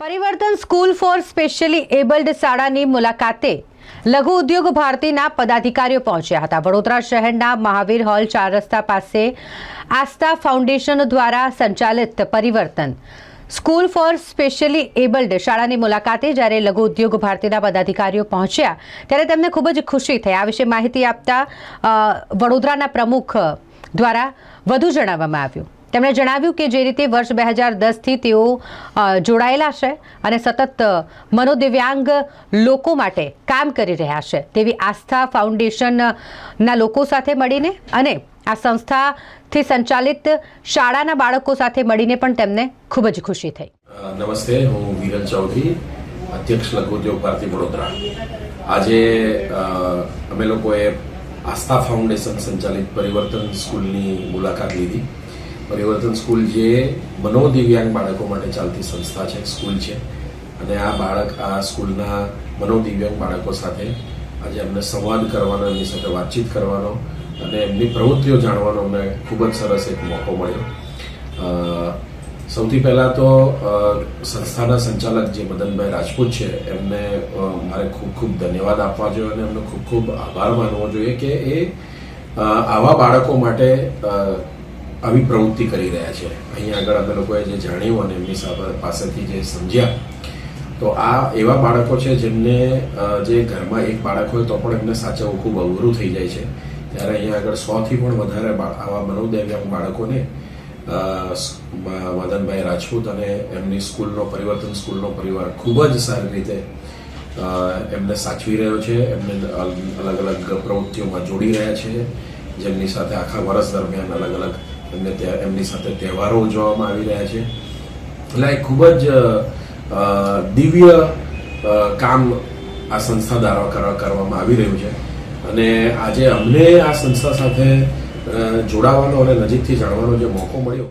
પરિવર્તન school four specially abled શાળાની મુલાકાતે લઘુ ઉદ્યોગ ભારતીના પદાધિકારીઓ પહોંચ્યા હતા. વડોદરા શહેરના મહાવીર હોલ ચાર રસ્તા પાસે આસ્થા ફાઉન્ડેશન દ્વારા સંચાલિત પરિવર્તન સ્કૂલ ફોર સ્પેશિયલી એબલ્ડ શાળાની મુલાકાતે જ્યારે લઘુ ઉદ્યોગ ભારતીના પદાધિકારીઓ પહોંચ્યા ત્યારે તેમને ખૂબ જ ખુશી થઈ. આ વિશે માહિતી આપતા વડોદરાના પ્રમુખ દ્વારા વધુ જણાવવામાં આવ્યું. તેમણે જણાવ્યું કે જે રીતે વર્ષ બે હજાર દસથી તેઓ જોડાયેલા છે અને સતત મનોદિવ્યાંગ લોકો માટે કામ કરી રહ્યા છે. તેવી આસ્થા ફાઉન્ડેશનના લોકો સાથે મળીને અને આ સંસ્થાથી સંચાલિત શાળાના બાળકો સાથે મળીને પણ તેમને ખૂબ જ ખુશી થઈ. નમસ્તે, હું વિરલ ચૌધરી, અધ્યક્ષ લઘુદ્યોગ ભારતી વડોદરા. આજે અમે લોકોએ આસ્થા ફાઉન્ડેશન સંચાલિત પરિવર્તન સ્કૂલની મુલાકાત લીધી. પરિવર્તન સ્કૂલ જે મનોદિવ્યાંગ બાળકો માટે ચાલતી સંસ્થા છે સ્કૂલ છે. અને આ બાળક, આ સ્કૂલના મનોદિવ્યાંગ બાળકો સાથે આજે અમને સંવાદ કરવાનો, એમની સાથે વાતચીત કરવાનો અને એમની પ્રવૃત્તિઓ જાણવાનો અમને ખૂબ જ સરસ એક મોકો મળ્યો. સૌથી પહેલાં તો સંસ્થાના સંચાલક જે મદનભાઈ રાજપૂત છે, એમને મારે ખૂબ ખૂબ ધન્યવાદ આપવા જોઈએ અને એમનો ખૂબ ખૂબ આભાર માનવો જોઈએ કે એ આવા બાળકો માટે આવી પ્રવૃત્તિ કરી રહ્યા છે. અહીંયા આગળ અમે લોકોએ જે જાણ્યું અને એમની સાથે પાસેથી જે સમજ્યા, તો આ એવા બાળકો છે જેમને જે ઘરમાં એક બાળક હોય તો પણ એમને સાચવવું ખૂબ અઘરું થઈ જાય છે. ત્યારે અહીંયા આગળ સોથી પણ વધારે આવા મનોદૈવ્યાંગ બાળકોને મદનભાઈ રાજપૂત અને એમની સ્કૂલનો પરિવર્તન, સ્કૂલનો પરિવાર ખૂબ જ સારી રીતે એમને સાચવી રહ્યો છે. એમને અલગ અલગ પ્રવૃત્તિઓમાં જોડી રહ્યા છે. જેમની સાથે આખા વર્ષ દરમિયાન અલગ અલગ એમને ત્યાં એમની સાથે તહેવારો ઉજવવામાં આવી રહ્યા છે. એટલે એક ખૂબ જ દિવ્ય કામ આ સંસ્થા દ્વારા કરવા- કરવામાં આવી રહ્યું છે. અને આજે અમને આ સંસ્થા સાથે જોડાવાનો અને નજીકથી જાણવાનો જે મોકો મળ્યો.